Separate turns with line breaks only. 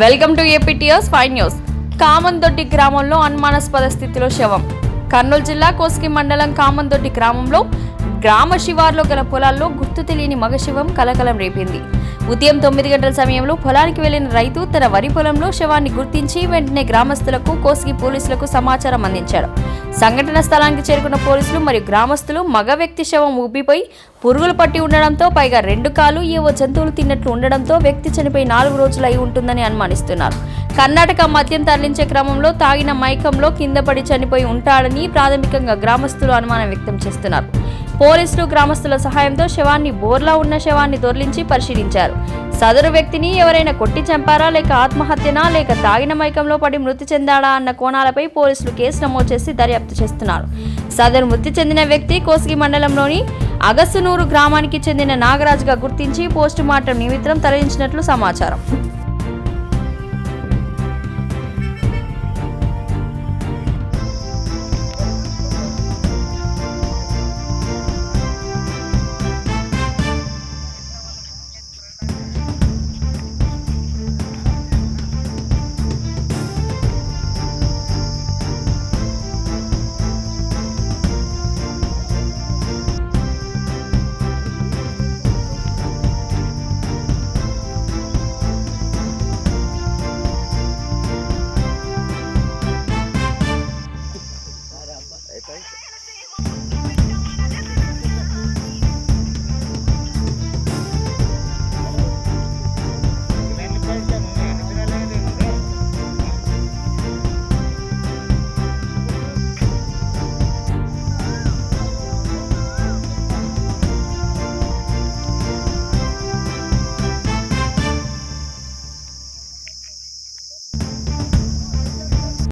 Welcome to APTS five news. Kamandoddi గ్రామంలో అనుమానాస్పద స్థితిలో శవం. కర్నూలు జిల్లా కోస్గి మండలం కామందొడ్డి గ్రామంలో గ్రామ శివార్లో గల పొలాల్లో గుర్తు తెలియని మగ శివం కలకలం రేపింది. ఉదయం తొమ్మిది గంటల సమయంలో పొలానికి వెళ్ళిన రైతు తన వరి పొలంలో శవాన్ని గుర్తించి వెంటనే గ్రామస్తులకు కోసిగి పోలీసులకు సమాచారం అందించారు సంఘటన స్థలానికి చేరుకున్న పోలీసులు మరియు గ్రామస్తులు మగ వ్యక్తి శవం ఉబ్బిపోయి పురుగులు పట్టి ఉండడంతో పైగా రెండు కాలు ఏవో జంతువులు తిన్నట్లు ఉండడంతో వ్యక్తి చనిపోయి నాలుగు రోజులు అయి ఉంటుందని అనుమానిస్తున్నారు. కర్ణాటక మద్యం తరలించే క్రమంలో తాగిన మైకంలో కింద పడి చనిపోయి ఉంటాడని ప్రాథమికంగా గ్రామస్తులు అనుమానం వ్యక్తం చేస్తున్నారు. పోలీసులు గ్రామస్తుల సహాయంతో శవాన్ని బోర్లా ఉన్న శవాన్ని దొర్లించి పరిశీలించారు. సదరు వ్యక్తిని ఎవరైనా కొట్టి చంపారా లేక ఆత్మహత్యనా లేక తాగిన మైకంలో పడి మృతి చెందాడా అన్న కోణాలపై పోలీసులు కేసు నమోదు చేసి దర్యాప్తు చేస్తున్నారు. సదరు మృతి చెందిన వ్యక్తి కోసిగి మండలంలోని అగస్సునూరు గ్రామానికి చెందిన నాగరాజుగా గుర్తించి పోస్టుమార్టం నిమిత్తం తరలించినట్లు సమాచారం.